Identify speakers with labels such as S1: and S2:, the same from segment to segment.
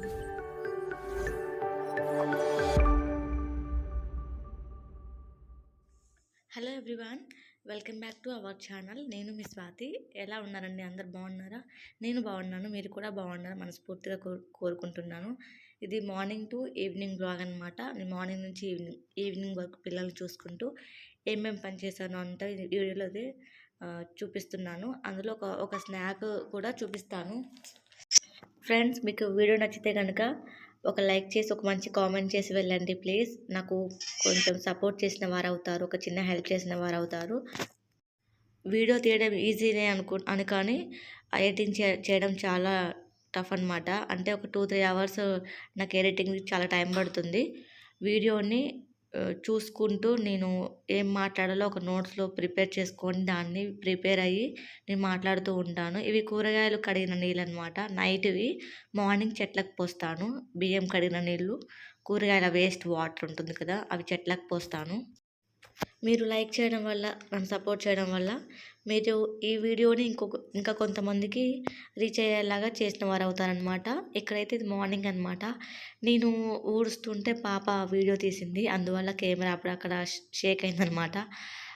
S1: Hello everyone welcome back to our channel నేను మీ స్వాతి. ఎలా ఉన్నారండి? అందరు బాగున్నారా? నేను బాగున్నాను మీరు కూడా బాగున్నారు మనస్ఫూర్తిగా కో- కోరుకుంటున్నాను. ఇది మార్నింగ్ టు ఈవినింగ్ బ్లాగ్ అనమాట నేను మార్నింగ్ నుంచి ఈవినింగ్ ఈవినింగ్ వరకు పిల్లల్ని చూసుకుంటూ ఏమేమి పని చేశాను అంటే వీడియోలో అది చూపిస్తున్నాను. అందులో ఒక ఒక స్నాక్ కూడా చూపిస్తాను. ఫ్రెండ్స్ మీకు వీడియో నచ్చితే కనుక ఒక లైక్ చేసి ఒక మంచి కామెంట్ చేసి వెళ్ళండి ప్లీజ్. నాకు కొంచెం సపోర్ట్ చేసిన వారు అవుతారు ఒక చిన్న హెల్ప్ చేసిన వారు అవుతారు. వీడియో తీయడం ఈజీనే అనుకు అని కానీ ఎడిటింగ్ చేయడం చాలా టఫ్ అనమాట అంటే ఒక టూ త్రీ అవర్స్ నాకు ఎడిటింగ్ చాలా టైం పడుతుంది. వీడియోని చూసుకుంటూ నేను ఏం మాట్లాడాలో ఒక నోట్స్లో ప్రిపేర్ చేసుకొని దాన్ని ప్రిపేర్ అయ్యి నేను మాట్లాడుతూ ఉంటాను. ఇవి కూరగాయలు కడిగిన నీళ్ళు అనమాట నైట్వి మార్నింగ్ చెట్లకు పోస్తాను. బియ్యం కడిగిన నీళ్ళు కూరగాయల వేస్ట్ వాటర్ ఉంటుంది కదా అవి చెట్లకు పోస్తాను. మీరు లైక్ చేయడం వల్ల నన్ను సపోర్ట్ చేయడం వల్ల మీరు ఈ వీడియోని ఇంకొక ఇంకా కొంతమందికి రీచ్ అయ్యేలాగా చేసిన వారు అవుతారనమాట ఇక్కడైతే ఇది మార్నింగ్ అనమాట నేను ఊడుస్తుంటే పాప వీడియో తీసింది. అందువల్ల కెమెరా అప్పుడు అక్కడ షేక్ అయిందనమాట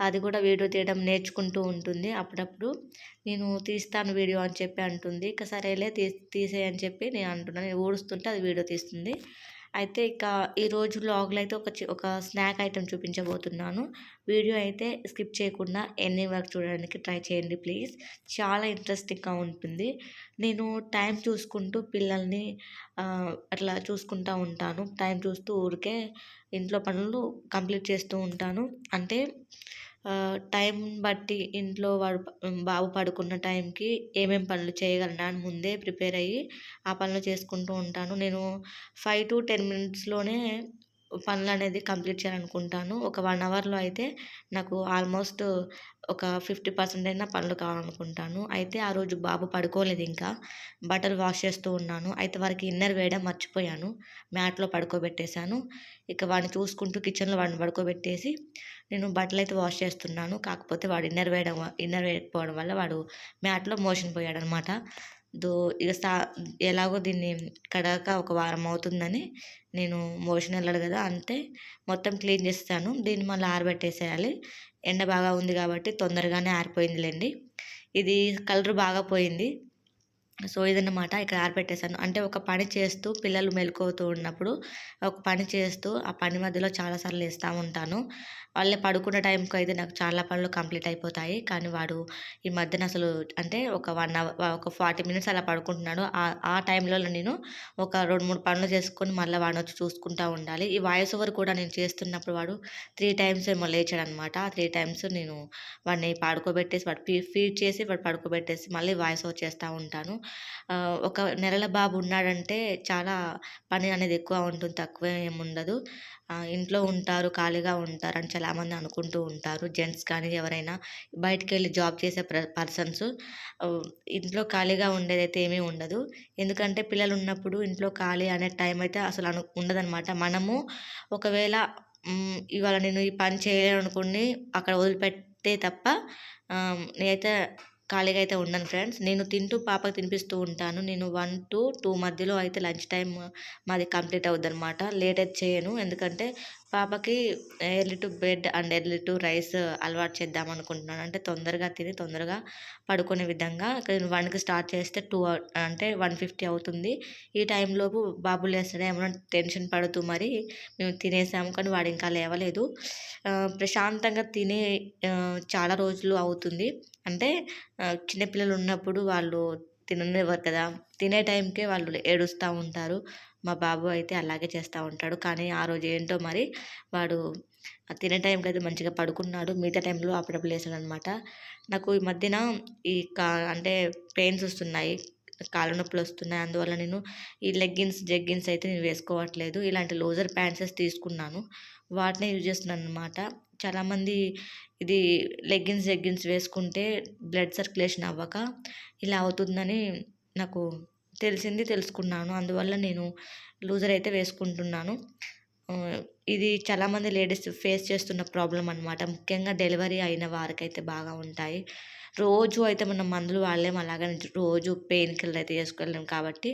S1: అది కూడా వీడియో తీయడం నేర్చుకుంటూ ఉంటుంది. అప్పుడప్పుడు నేను తీస్తాను వీడియో అని చెప్పి అంటుంది. ఇక సరేలే తీ తీసేయని అని చెప్పి నేను అంటున్నాను. ఊడుస్తుంటే అది వీడియో తీస్తుంది. అయితే ఇక ఈరోజు లాగ్లో అయితే ఒక చి- ఒక స్నాక్ ఐటెం చూపించబోతున్నాను. వీడియో అయితే స్కిప్ చేయకుండా ఎన్ని వరకు చూడడానికి ట్రై చేయండి ప్లీజ్. చాలా ఇంట్రెస్టింగ్గా ఉంటుంది. నేను టైం చూసుకుంటూ పిల్లల్ని అట్లా చూసుకుంటూ ఉంటాను. టైం చూస్తూ ఊరికే ఇంట్లో పనులు కంప్లీట్ చేస్తూ ఉంటాను. అంటే టైం బట్టి ఇంట్లో వాడు బాబు పడుకున్న టైంకి ఏమేం పనులు చేయగలనా అని ముందే ప్రిపేర్ అయ్యి ఆ పనులు చేసుకుంటూ ఉంటాను. నేను ఫైవ్ టు టెన్ మినిట్స్లోనే పనులు అనేది కంప్లీట్ చేయాలనుకుంటాను. ఒక వన్ అవర్లో అయితే నాకు ఆల్మోస్ట్ ఒక ఫిఫ్టీ పర్సెంట్ అయినా పనులు కావాలనుకుంటాను. అయితే ఆ రోజు బాబు పడుకోలేదు ఇంకా. బట్టలు వాష్ చేస్తూ ఉన్నాను. అయితే వారికి ఇన్నర్ వేయడం మర్చిపోయాను. మ్యాట్లో పడుకోబెట్టేశాను. ఇక వాడిని చూసుకుంటూ కిచెన్లో వాడిని పడుకోబెట్టేసి నేను బట్టలు అయితే వాష్ చేస్తున్నాను. కాకపోతే వాడు ఇన్నర్ వేయడం ఇన్నర్ వేయకపోవడం వల్ల వాడు మ్యాట్లో మోషన్ పోయాడు అనమాట దో ఇక సా ఎలాగో దీన్ని కడగక ఒక వారం అవుతుందని నేను మోషన్ వెళ్ళాడు కదా అంతే మొత్తం క్లీన్ చేస్తాను. దీన్ని మళ్ళీ ఆరబెట్టేసేయాలి. ఎండ బాగా ఉంది కాబట్టి తొందరగానే ఆరిపోయిందిలేండి. ఇది కలర్ బాగా పోయింది. సో ఇదన్నమాట. ఇక్కడ ఆరిపెట్టేశాను అంటే ఒక పని చేస్తూ పిల్లలు మెలుకోతూ ఉన్నప్పుడు ఒక పని చేస్తూ ఆ పని మధ్యలో చాలాసార్లు వేస్తూ ఉంటాను. వాళ్ళే పడుకున్న టైంకి అయితే నాకు చాలా పనులు కంప్లీట్ అయిపోతాయి. కానీ వాడు ఈ మధ్యన అసలు అంటే ఒక వన్ అవర్ ఒక ఫార్టీ మినిట్స్ అలా పడుకుంటున్నాడు. ఆ ఆ టైంలో నేను ఒక రెండు మూడు పనులు చేసుకొని మళ్ళీ వాడిని వచ్చి చూసుకుంటూ ఉండాలి. ఈ వాయిస్ ఓవర్ కూడా నేను చేస్తున్నప్పుడు వాడు త్రీ టైమ్స్ ఏమో లేచాడు అనమాట ఆ త్రీ టైమ్స్ నేను వాడిని పడుకోబెట్టేసి వాడు ఫీ ఫీడ్ చేసి వాడు పడుకోబెట్టేసి మళ్ళీ వాయిస్ ఓవర్ చేస్తూ ఉంటాను. ఒక నెలల బాబు ఉన్నాడంటే చాలా పని అనేది ఎక్కువ ఉంటుంది తక్కువ ఏమి ఉండదు. ఇంట్లో ఉంటారు ఖాళీగా ఉంటారు అని చాలామంది అనుకుంటూ ఉంటారు. జెంట్స్ కానీ ఎవరైనా బయటికి వెళ్ళి జాబ్ చేసే పర్సన్స్ ఇంట్లో ఖాళీగా ఉండేదైతే ఏమీ ఉండదు. ఎందుకంటే పిల్లలు ఉన్నప్పుడు ఇంట్లో ఖాళీ అనే టైం అయితే అసలు అను ఉండదన్నమాట. మనము ఒకవేళ ఇవాళ నేను ఈ పని చేయలేను అనుకుని అక్కడ వదిలిపెట్టే తప్ప నేనైతే ఖాళీగా అయితే ఉండను ఫ్రెండ్స్. నేను తింటూ పాపకి తినిపిస్తూ ఉంటాను. నేను వన్ టు టూ మధ్యలో అయితే లంచ్ టైం మాది కంప్లీట్ అవుద్ది అనమాట లేట్ అయితే చేయను. ఎందుకంటే పాపకి early to bed and early to rise అలవాటు చేద్దాం అనుకుంటున్నాను. అంటే తొందరగా తిని తొందరగా పడుకునే విధంగా ఇక్కడ నేను వన్కి స్టార్ట్ చేస్తే టూ అంటే వన్ ఫిఫ్టీ అవుతుంది. ఈ టైంలోపు బాబు లేస్తాడే ఏమైనా టెన్షన్ పడుతూ మరి మేము తినేసాము కానీ వాడు ఇంకా లేవలేదు. ప్రశాంతంగా తినే చాలా రోజులు అవుతుంది. అంటే చిన్నపిల్లలు ఉన్నప్పుడు వాళ్ళు తిననివ్వరు కదా. తినే టైంకే వాళ్ళు ఏడుస్తూ ఉంటారు. మా బాబు అయితే అలాగే చేస్తూ ఉంటాడు. కానీ ఆ రోజు ఏంటో మరి వాడు తినే టైంకి అయితే మంచిగా పడుకున్నాడు. మిగతా టైంలో అప్పుడప్పుడు లేచాడు అనమాట నాకు ఈ మధ్యన ఈ కా అంటే పెయిన్స్ వస్తున్నాయి. కాళ్ళ నొప్పులు వస్తున్నాయి. అందువల్ల నేను ఈ లెగ్గిన్స్ జెగ్గిన్స్ అయితే నేను వేసుకోవట్లేదు. ఇలాంటి లోజర్ ప్యాంట్సెస్ తీసుకున్నాను. వాటినే యూజ్ చేస్తున్నాను అనమాట చాలామంది ఇది లెగ్గిన్స్ లెగ్గిన్స్ వేసుకుంటే బ్లడ్ సర్క్యులేషన్ అవ్వక ఇలా అవుతుందని నాకు తెలిసింది తెలుసుకున్నాను అందువల్ల నేను లూజర్ అయితే వేసుకుంటున్నాను ఇది చాలామంది లేడీస్ ఫేస్ చేస్తున్న ప్రాబ్లం అనమాట. ముఖ్యంగా డెలివరీ అయిన వారికైతే బాగా ఉంటాయి. రోజు అయితే మనం మందులు వాడలేం. అలాగని రోజు పెయిన్ కిల్లర్ అయితే చేసుకోలేము కాబట్టి,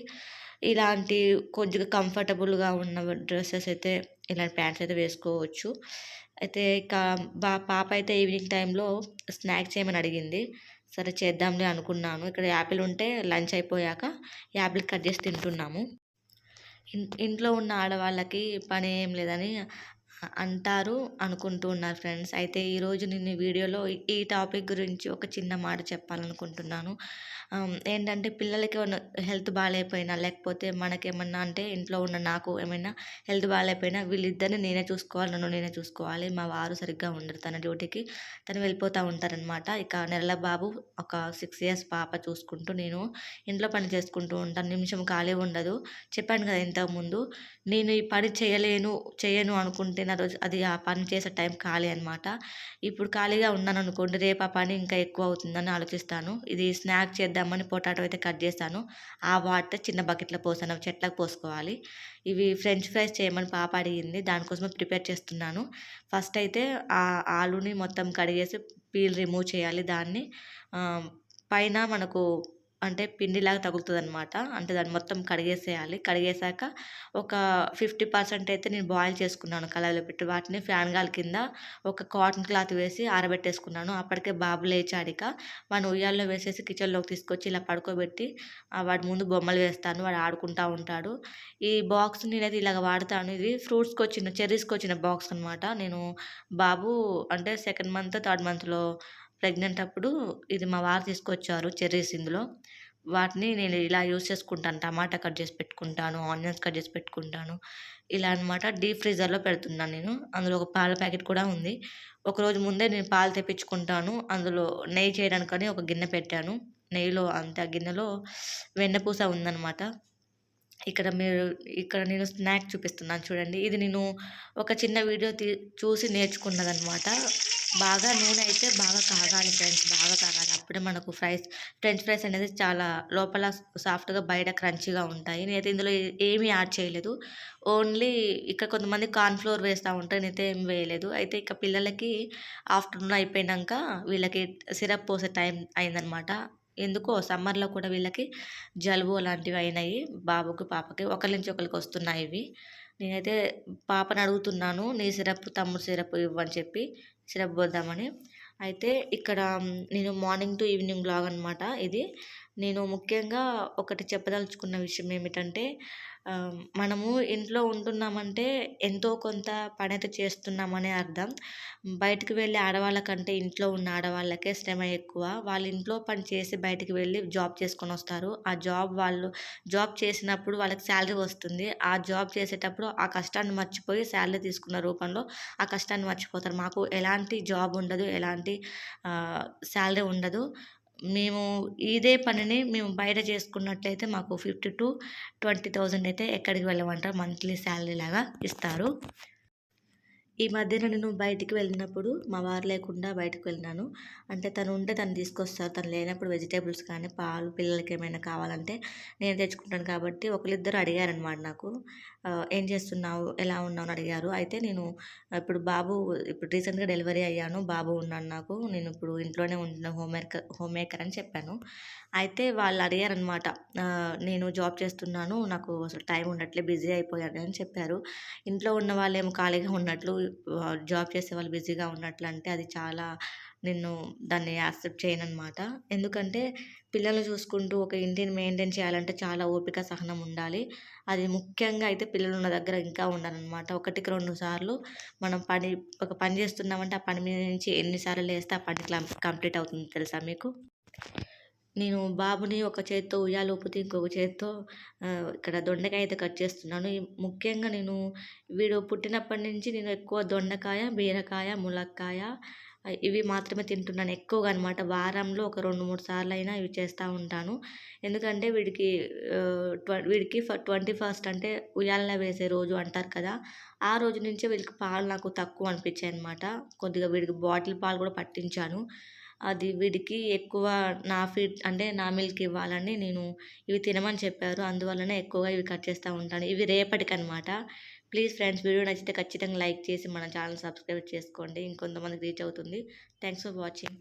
S1: ఇలాంటి కొద్దిగా కంఫర్టబుల్‌గా ఉన్న డ్రెస్సెస్ అయితే ఇలాంటి ప్యాంట్స్ అయితే వేసుకోవచ్చు. అయితే ఇక బా పాప అయితే ఈవినింగ్ టైంలో స్నాక్స్ చేయమని అడిగింది. సరే చేద్దాంలే అనుకున్నాను. ఇక్కడ యాపిల్ ఉంటే లంచ్ అయిపోయాక యాపిల్ కట్ చేసి తింటున్నాము. ఇంట్లో ఉన్న ఆడవాళ్ళకి పని ఏం లేదని అంటారు, అనుకుంటూ ఉన్నారు ఫ్రెండ్స్. అయితే ఈరోజు నేను ఈ వీడియోలో ఈ టాపిక్ గురించి ఒక చిన్న మాట చెప్పాలనుకుంటున్నాను. ఏంటంటే పిల్లలకి ఉన్న హెల్త్ బాగాలేకపోయినా లేకపోతే మనకేమన్నా అంటే ఇంట్లో ఉన్న నాకు ఏమైనా హెల్త్ బాగాలేకపోయినా వీళ్ళిద్దరిని నేనే చూసుకోవాలి. నన్ను నేనే చూసుకోవాలి. మా వారు సరిగ్గా ఉండరు తన డ్యూటీకి. తను వెళ్ళిపోతూ ఉంటారనమాట. ఇక నెలల బాబు, ఒక సిక్స్ ఇయర్స్ పాప చూసుకుంటూ నేను ఇంట్లో పని చేసుకుంటూ ఉంటాను. నిమిషం ఖాళీ ఉండదు. చెప్పాను కదా ఇంతకుముందు. నేను ఈ పని చేయలేను, చేయను అనుకుంటే నా రోజు అది ఆ పని చేసే టైం ఖాళీ అనమాట. ఇప్పుడు ఖాళీగా ఉన్నాను అనుకోండి రేపు ఆ పని ఇంకా ఎక్కువ అవుతుందని ఆలోచిస్తాను. ఇది స్నాక్ చేద్దామని పొటాటో అయితే కట్ చేస్తాను ఆ వాటర్ చిన్న బకెట్‌లో పోసాను. చెట్లకు పోసుకోవాలి. ఇవి ఫ్రెంచ్ ఫ్రైస్ చేయమని పాప అడిగింది. దానికోసమే ప్రిపేర్ చేస్తున్నాను. ఫస్ట్ అయితే ఆ ఆలుని మొత్తం కడిగేసి పీల్ రిమూవ్ చేయాలి. దాన్ని పైన మనకు అంటే పిండిలాగా తగులుతుంది అనమాట అంటే దాన్ని మొత్తం కడిగేసేయాలి. కడిగేసాక ఒక 50% అయితే నేను బాయిల్ చేసుకున్నాను కళాయిలో పెట్టి. వాటిని ఫ్యాన్ గాలి కింద ఒక కాటన్ క్లాత్ వేసి ఆరబెట్టేసుకున్నాను. అప్పటికే బాబు లేచాడిక. వాడిని ఉయ్యాల్లో వేసేసి కిచెన్‌లోకి తీసుకొచ్చి ఇలా పడుకోబెట్టి వాడి ముందు బొమ్మలు వేస్తాను. వాడు ఆడుకుంటా ఉంటాడు. ఈ బాక్స్ నేనైతే ఇలాగ వాడతాను. ఇది ఫ్రూట్స్కి వచ్చిన చెర్రీస్కి వచ్చిన బాక్స్ అనమాట. నేను బాబు అంటే సెకండ్ మంత్, థర్డ్ మంత్‌లో ప్రెగ్నెంట్ అప్పుడు ఇది మా వారు తీసుకొచ్చారు చెర్రీస్ ఇందులో. వాటిని నేను ఇలా యూస్ చేసుకుంటాను. టమాటా కట్ చేసి పెట్టుకుంటాను. ఆనియన్స్ కట్ చేసి పెట్టుకుంటాను. ఇలా అనమాట డీప్ ఫ్రీజర్‌లో పెడుతున్నాను నేను. అందులో ఒక పాల ప్యాకెట్ కూడా ఉంది. ఒకరోజు ముందే నేను పాలు తెప్పించుకుంటాను. అందులో నెయ్యి చేయడానికని ఒక గిన్నె పెట్టాను. నెయ్యిలో అంత ఆ గిన్నెలో వెన్నపూస ఉందనమాట. ఇక్కడ మీరు ఇక్కడ నేను స్నాక్ చూపిస్తున్నాను చూడండి. ఇది నేను ఒక చిన్న వీడియో తీ చూసి నేర్చుకున్నదనమాట. బాగా నూనె అయితే బాగా కాగాలి ఫ్రెండ్స్. బాగా కాగాలి. అప్పుడే మనకు ఫ్రైస్ ఫ్రెంచ్ ఫ్రైస్ అనేది చాలా లోపల సాఫ్ట్‌గా బయట క్రంచీగా ఉంటాయి. నేనైతే ఇందులో ఏమీ యాడ్ చేయలేదు. ఓన్లీ ఇక్కడ కొంతమంది కార్న్ఫ్లోర్ ఫ్లోర్ వేస్తా ఉంటారు. నేనైతే ఏం వేయలేదు. అయితే ఇక పిల్లలకి ఆఫ్టర్‌నూన్ అయిపోయినాక వీళ్ళకి సిరప్ పోసే టైం అయిందనమాట. ఎందుకో సమ్మర్‌లో కూడా వీళ్ళకి జలుబు అలాంటివి అయినాయి. బాబుకి, పాపకి. ఒకళ్ళ నుంచి ఒకరికి వస్తున్నాయి ఇవి. నేనైతే పాపను అడుగుతున్నాను. నీ సిరప్, తమ్ముడు సిరప్ ఇవ్వని చెప్పి సిరప్ పోద్దామని. అయితే ఇక్కడ నేను మార్నింగ్ టు ఈవినింగ్ బ్లాగ్ అనమాట ఇది. నేను ముఖ్యంగా ఒకటి చెప్పదలుచుకున్న విషయం ఏమిటంటే మనము ఇంట్లో ఉంటున్నామంటే ఎంతో కొంత పనైతే చేస్తున్నామనే అర్థం. బయటికి వెళ్ళే ఆడవాళ్ళకంటే ఇంట్లో ఉన్న ఆడవాళ్ళకే శ్రమ ఎక్కువ. వాళ్ళు ఇంట్లో పని చేసి బయటికి వెళ్ళి జాబ్ చేసుకొని వస్తారు ఆ జాబ్ వాళ్ళు జాబ్ చేసినప్పుడు వాళ్ళకి శాలరీ వస్తుంది. ఆ జాబ్ చేసేటప్పుడు ఆ కష్టాన్ని మర్చిపోయి శాలరీ తీసుకున్న రూపంలో ఆ కష్టాన్ని మర్చిపోతారు. మాకు ఎలాంటి జాబ్ ఉండదు. ఎలాంటి శాలరీ ఉండదు. మేము ఇదే పనిని మేము బయట చేసుకున్నట్లయితే మాకు 50,000-20,000 అయితే ఎక్కడికి వెళ్ళమంటారు మంత్లీ శాలరీ లాగా ఇస్తారు. ఈ మధ్యన నేను బయటికి వెళ్ళినప్పుడు మా వారు లేకుండా బయటకు వెళ్ళినాను. అంటే తను ఉంటే తను తీసుకొస్తారు. తను లేనప్పుడు వెజిటేబుల్స్ కానీ, పాలు పిల్లలకి ఏమైనా కావాలంటే నేను తెచ్చుకుంటాను కాబట్టి ఒకరిద్దరు అడిగారనమాట నాకు. "ఏం చేస్తున్నావు? ఎలా ఉన్నావు?" అని అడిగారు. అయితే నేను ఇప్పుడు బాబు ఇప్పుడు రీసెంట్‌గా డెలివరీ అయ్యాను. బాబు ఉన్నాను నాకు. నేను ఇప్పుడు ఇంట్లోనే ఉంటున్నా హోమ్ మేకర్ హోమ్ మేకర్ అని చెప్పాను. అయితే వాళ్ళు అడిగారనమాట. "నేను జాబ్ చేస్తున్నాను. నాకు అసలు టైం ఉండట్లే. బిజీ అయిపోయాను" అని చెప్పారు. ఇంట్లో ఉన్న వాళ్ళేమో ఖాళీగా ఉన్నట్లు జాబ్ జాబ్ చేసేవాళ్ళు బిజీగా ఉన్నట్లు అంటే అది చాలా నేను దాన్ని యాక్సెప్ట్ చేయననమాట. ఎందుకంటే పిల్లలు చూసుకుంటూ ఒక ఇంటిని మెయింటైన్ చేయాలంటే చాలా ఓపిక, సహనం ఉండాలి. అది ముఖ్యంగా అయితే పిల్లలు ఉన్న దగ్గర ఇంకా ఉండాలన్నమాట ఒకటికి రెండు సార్లు మనం పని ఒక పని చేస్తున్నామంటే ఆ పని మీద నుంచి ఎన్నిసార్లు వేస్తే లేస్తే ఆ పని కంప్లీట్ అవుతుంది తెలుసా మీకు? నేను బాబుని ఒక చేత్తో ఉయ్యాలు ఊపుతూ ఇంకొక చేత్తో ఇక్కడ దొండకాయ అయితే కట్ చేస్తున్నాను. ముఖ్యంగా నేను వీడు పుట్టినప్పటి నుంచి నేను ఎక్కువ దొండకాయ, బీరకాయ, ములక్కాయ ఇవి మాత్రమే తింటున్నాను ఎక్కువగా అనమాట. వారంలో ఒక రెండు మూడు సార్లు అయినా ఇవి చేస్తూ ఉంటాను. ఎందుకంటే వీడికి ట్వ వీడికి ఫ 21st అంటే ఉయ్యాలలో వేసే రోజు అంటారు కదా! ఆ రోజు నుంచే వీళ్ళకి పాలు నాకు తక్కువ అనిపించాయి అనమాట కొద్దిగా వీడికి బాటిల్ పాలు కూడా పట్టించాను. అది వీడికి ఎక్కువ నా ఫీడ్ అంటే నా మిల్క్ ఇవ్వాలని నేను ఇవి తినమని చెప్పారు. అందువలన ఎక్కువగా ఇవి కట్ చేస్తూ ఉంటాను. ఇవి రేపటికనమాట. ప్లీజ్ ఫ్రెండ్స్ వీడియో నచ్చితే ఖచ్చితంగా లైక్ చేసి మన ఛానల్ సబ్స్క్రైబ్ చేసుకోండి ఇంకొంతమందికి రీచ్ అవుతుంది థ్యాంక్స్ ఫర్ వాచింగ్